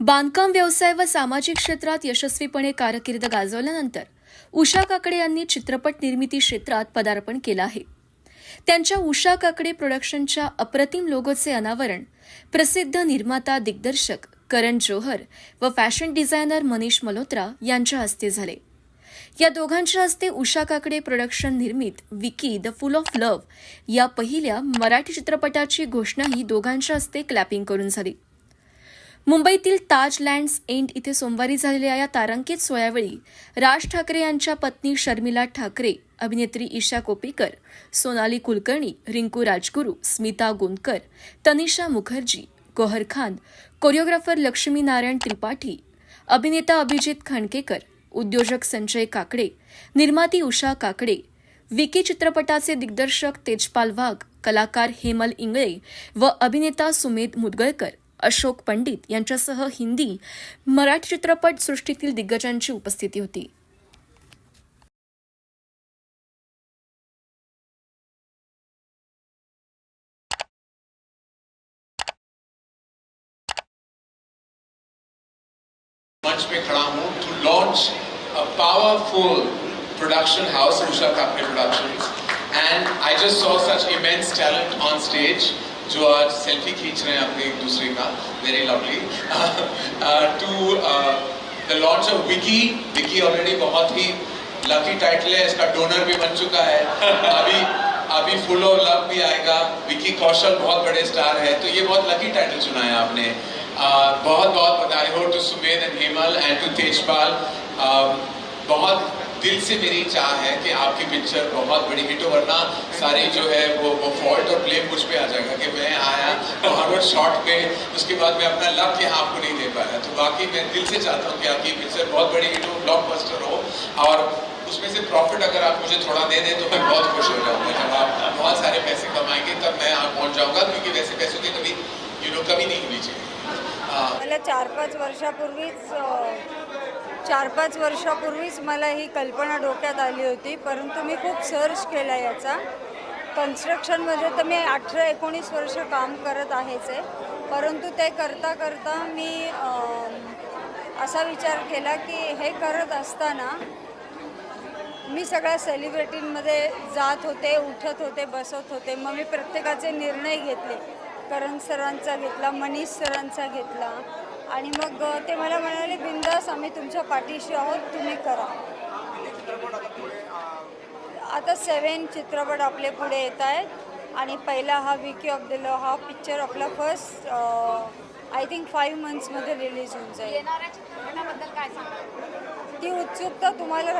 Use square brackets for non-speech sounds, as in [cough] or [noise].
बांधकाम व्यवसाय व सामाजिक क्षेत्रात यशस्वीपणे कारकीर्द गाजवल्यानंतर उषा काकडे यांनी चित्रपट निर्मिती क्षेत्रात पदार्पण केलं आहे. त्यांच्या उषा काकडे प्रोडक्शनच्या अप्रतिम लोगोचे अनावरण प्रसिद्ध निर्माता दिग्दर्शक करण जोहर व फॅशन डिझायनर मनीष मल्होत्रा यांच्या हस्ते झाले. या दोघांच्या हस्ते उषा काकडे प्रोडक्शन निर्मित Vicky the full of love या पहिल्या मराठी चित्रपटाची घोषणाही दोघांच्या हस्ते क्लॅपिंग करून झाली. मुंबईतील ताज लँड्स एंड इथे सोमवारी झालेल्या या तारांकित सोहळ्यावेळी राज ठाकरे यांच्या पत्नी शर्मिला ठाकरे अभिनेत्री ईशा कोपेकर सोनाली कुलकर्णी रिंकू राजगुरू स्मिता गोंदकर तनिषा मुखर्जी गोहर खान कोरिओग्राफर लक्ष्मी नारायण त्रिपाठी अभिनेता अभिजित खणकेकर उद्योजक संजय काकडे निर्माती उषा काकडे विकी चित्रपटाचे दिग्दर्शक तेजपाल वाघ कलाकार हेमल इंगळे व अभिनेता सुमेध मुदगळकर अशोक पंडित यांच्यासह हिंदी मराठी चित्रपट सृष्टीतील दिग्गजांची उपस्थिती होती production house, Usha Kapil Productions. And I just saw such immense talent on stage. जो आज सेल्फी खींच रहे हैं अपने एक दूसरे का very lovely to the launch of Vicky Vicky already बहुत ही लकी टाइटल है इसका डोनर भी बन चुका है. [laughs] अभी अभी फुल ऑफ़ लव भी आएगा. विकी कौशल बहुत बड़े स्टार है तो ये बहुत लकी टाइटल चुना है आपने. Uh, बहुत बहुत बधाई हो to Sumedh and Hemal and to Tejpal बहुत दिल से मेरी चाह है कि आपकी पिक्चर बहुत बड़ी हिट हो वरना सारी जो है वो वो फॉल्ट और ब्लेम मुझ पे आ जाएगा कि मैं आया रोज शॉर्ट पे उसके बाद मैं अपना लव यहाँ आपको नहीं दे पाया। तो बाकी मैं दिल से चाहता हूँ कि आपकी पिक्चर बहुत बड़ी हिट हो ब्लॉकबस्टर हो और उसमें से प्रॉफिट अगर आप मुझे थोड़ा दे दें तो मैं बहुत खुश हो जाऊँगा। जब आप बहुत सारे पैसे कमाएँगे तब मैं आप पहुँच जाऊँगा क्योंकि वैसे पैसों की कभी यू नो कमी नहीं होनी चाहिए। मला चार पाच वर्षापूर्वीच अ, चार पाच वर्षापूर्वीच मला ही कल्पना डोक्यात आली होती परंतु मी खूप सर्च केला याचा. कन्स्ट्रक्शनमध्ये तर मी अठरा एकोणीस वर्ष काम करत आहेच आहे परंतु ते करता करता मी असा विचार केला की हे करत असताना मी सगळ्या सेलिब्रिटींमध्ये जात होते उठत होते बसत होते. मग मी प्रत्येकाचे निर्णय घेतले. करण सरांचा घेतला मनीष सरांचा घेतला. आणि मग ते मला म्हणाले बिंदास आम्ही तुमच्या पाठीशी आहोत तुम्ही करा. आता सेवन चित्रपट आपले पुढे येत आहेत. आणि पहिला हा विकी ऑफ द लव हा पिक्चर आपला फर्स्ट आय थिंक फाईव्ह मंथ्समध्ये रिलीज होऊन जाईल. येणाऱ्या चित्रपटाबद्दल काय सांगा ती उत्सुकता तुम्हाला